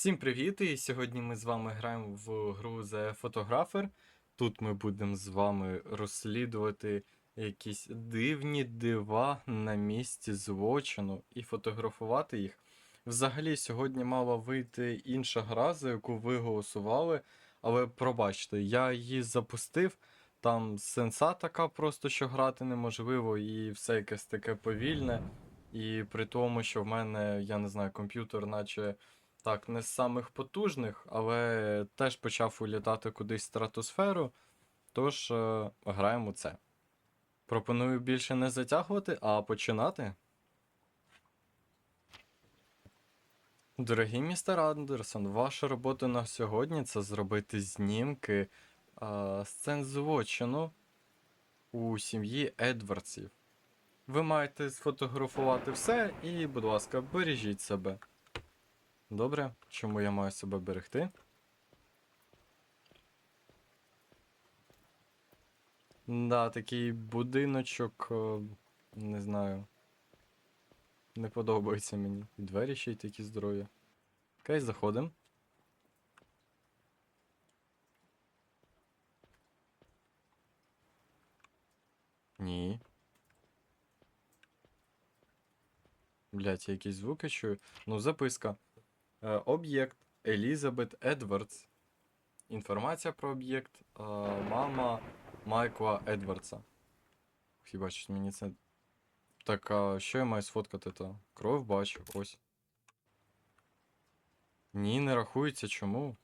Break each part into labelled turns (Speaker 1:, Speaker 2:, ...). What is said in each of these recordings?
Speaker 1: Всім привіт! І сьогодні ми з вами граємо в гру The Photographer. Тут ми будемо з вами розслідувати якісь дивні дива на місці злочину і фотографувати їх. Взагалі, сьогодні мала вийти інша гра, за яку ви голосували, але пробачте, я її запустив. Там сенса така просто, що грати неможливо, і все якесь таке повільне. І при тому, що в мене, я не знаю, комп'ютер, наче так, не з самих потужних, але теж почав улітати кудись в стратосферу. Тож е, граємо це. Пропоную більше не затягувати, а починати. Дорогий містер Андерсон, ваша робота на сьогодні це зробити знімки е, сцен злочину у сім'ї Едвардсів. Ви маєте сфотографувати все і, будь ласка, бережіть себе. Добре, чому я маю себе берегти? Да, такий будиночок, е, не знаю. Не подобається мені. І двері ще й такі здорові. Окей, заходимо. Ні. Блять, я якісь звуки чую. Ну, записка. Е, Об'єкт Елізабет Едвардс. Інформація про об'єкт. е, Мама Майкла Едвардса. Хіба що мені це. Так, а що я маю сфоткати то? Кров бачу, ось. Ні, не рахується чому.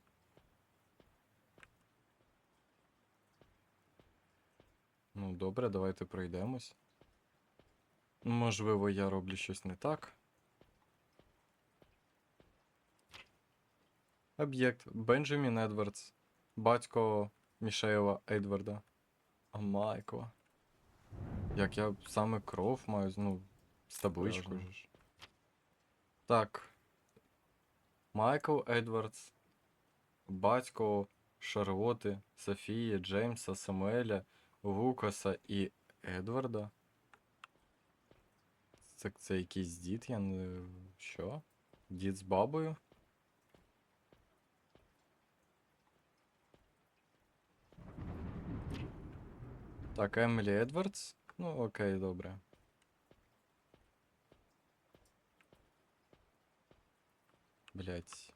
Speaker 1: Ну, добре, давайте пройдемось. Можливо, я роблю щось не так. Об'єкт Бенджамін Едвардс. Батько Мішейла Едварда. А Майкла. Як я саме кров маю, ну, з табличкою. Ж. Так. Майкл Едвардс. Батько Шарлоти, Софії, Джеймса, Самуеля, Лукаса і Едварда. Це, це якийсь дід, я не. Що? Дід з бабою? Так, Емілі Едвардс. Ну, окей, добре. Блять.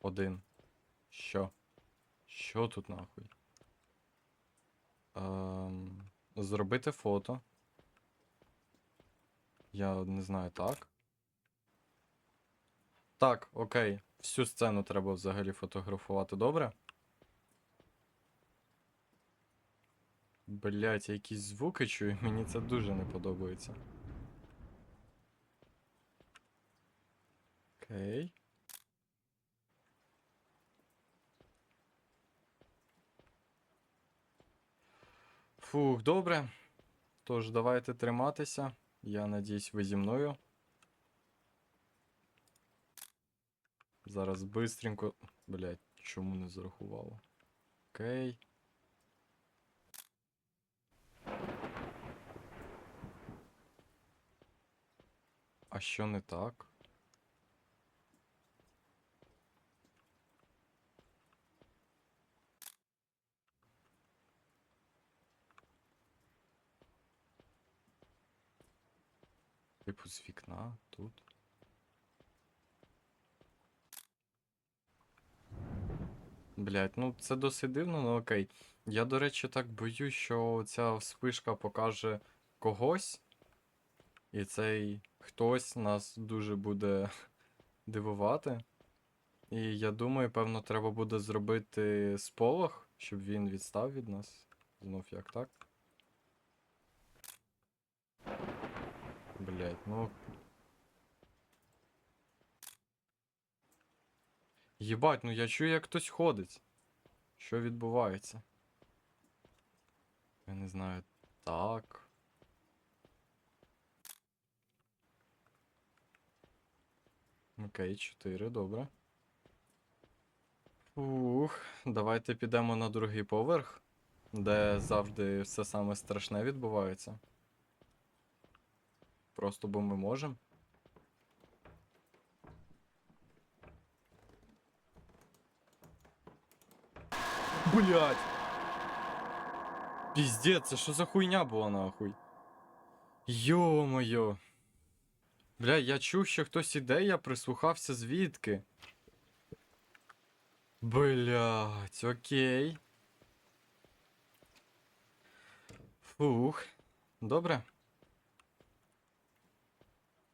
Speaker 1: Один. Що? Що тут нахуй? Ем, зробити фото. Я не знаю, так. Так, окей. Всю сцену треба взагалі фотографувати, добре? Блять, якісь звуки чую, мені це дуже не подобається. Окей. Фух, добре. Тож, давайте триматися. Я надіюсь, ви зі мною. Зараз бистренько. Блять, чому не зарахувало? Окей. Що не так? Типу з вікна тут. Блять, ну це досить дивно, ну окей. Я, до речі, так боюсь, що ця вспишка покаже когось. І цей хтось нас дуже буде дивувати. І я думаю, певно, треба буде зробити сполох, щоб він відстав від нас. Знов як так. Блять, ну. Єбать, ну я чую, як хтось ходить. Що відбувається? Я не знаю. Так. Окей, 4, добре. Ух, давайте підемо на другий поверх, де завжди все саме страшне відбувається. Просто бо ми можемо. Блять! Піздець, це що за хуйня була нахуй? Йо-моє! Бля, я чув, що хтось іде, я прислухався звідки. Блять, окей. Фух. Добре.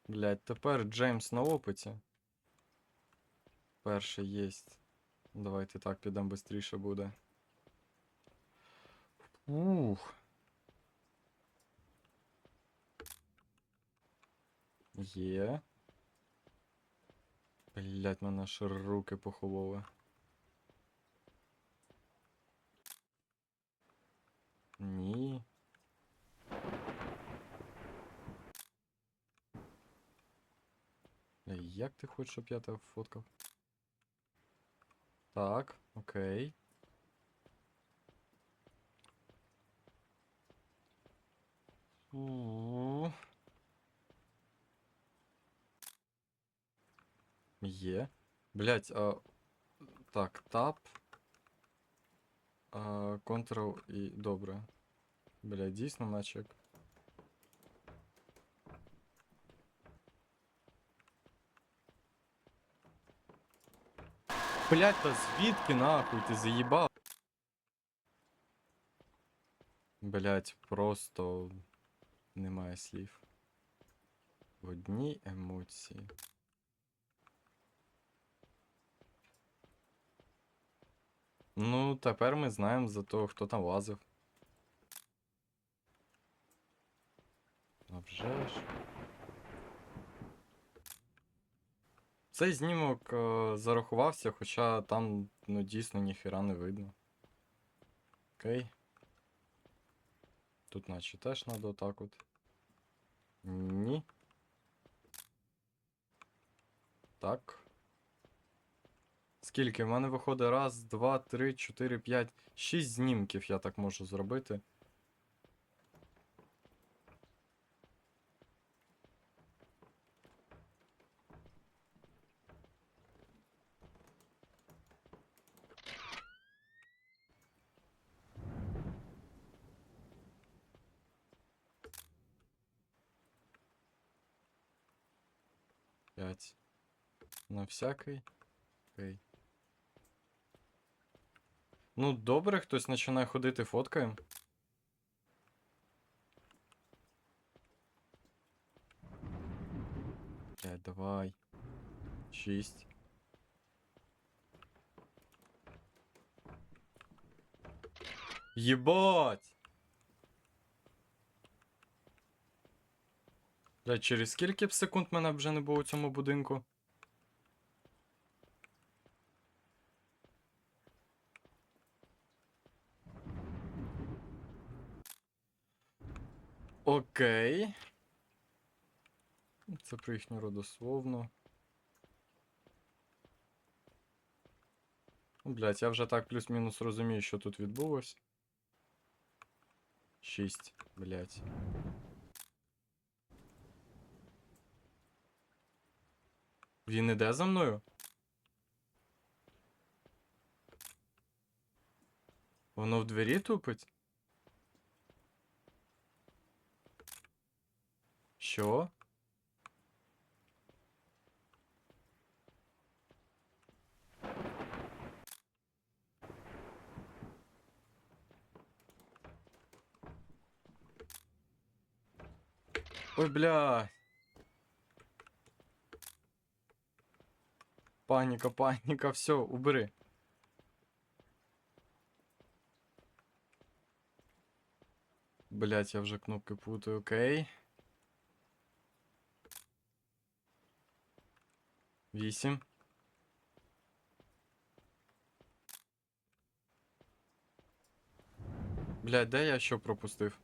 Speaker 1: Блять, тепер Джеймс на опиті. Перший єсть. Давайте так підемо швидше буде. Ух. Є. Блять, мене аж руки похололи. Ні. Як ти хочеш, щоб я тебе фоткав? Так, окей. У. Є. Блять, а. Так, тап. А, Ctrl і. Добре. Блять, дійсно наче. Блять, та звідки нахуй ти заїбав? Блять, просто немає слів. В одній емоції. Ну, тепер ми знаємо за того, хто там лазив. Вже ж. Цей знімок е, зарахувався, хоча там ну, дійсно ніхера не видно. Окей. Тут наче теж треба отак от. Ні. Так. Скільки? В мене виходить раз, два, три, чотири, п'ять, шість знімків я так можу зробити. П'ять. На всякий. Окей. Ну, добре, хтось починає ходити, фоткаємо. Блядь, давай. Шість. Єбать! Блядь, через скільки б секунд мене вже не було у цьому будинку? Окей. Це про їхню родословну. Ну, Блять, я вже так плюс-мінус розумію, що тут відбулось. Шість, блять. Він іде за мною? Воно в двері тупить? Що? Ой, бля. Паніка, паніка, все, убери. Блять, я вже кнопки путаю, окей. Вісім. Блять, де я що пропустив?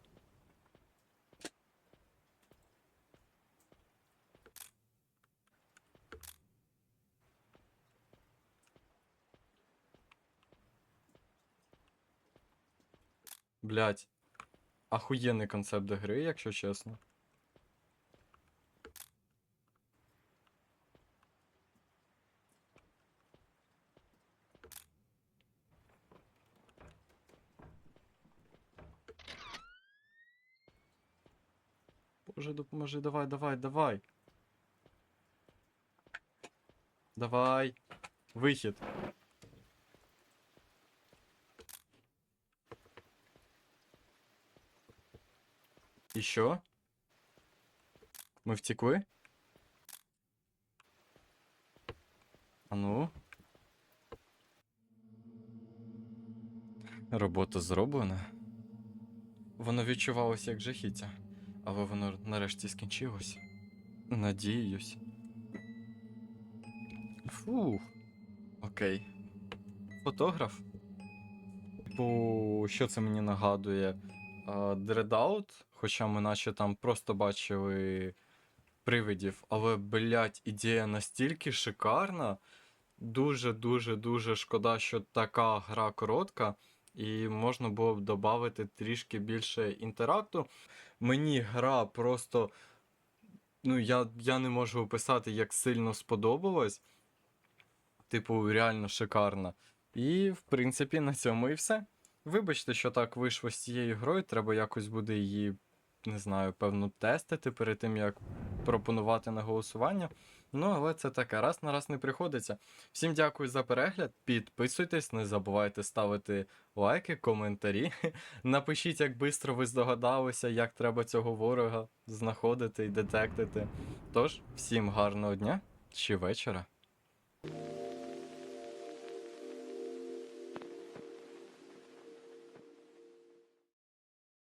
Speaker 1: Блять. Ахуєнний концепт гри, якщо чесно. Допоможи, допоможи, давай, давай, давай. Давай. Вихід. І що? Ми втекли? А ну. Робота зроблена. Воно відчувалося як жахіття, але воно нарешті скінчилось. Надіюсь. Фух. Окей. Фотограф. Типу, що це мені нагадує? Дредаут, хоча ми наче там просто бачили привидів, але, блядь, ідея настільки шикарна. Дуже, дуже, дуже шкода, що така гра коротка, і можна було б додати трішки більше інтеракту. Мені гра просто. Ну, я, я не можу описати, як сильно сподобалась. Типу, реально шикарна. І, в принципі, на цьому і все. Вибачте, що так вийшло з цією грою, треба якось буде її, не знаю, певно, тестити перед тим, як пропонувати на голосування. Ну, але це таке, раз на раз не приходиться. Всім дякую за перегляд. Підписуйтесь, не забувайте ставити лайки, коментарі. Напишіть, як швидко ви здогадалися, як треба цього ворога знаходити і детектити. Тож, всім гарного дня чи вечора.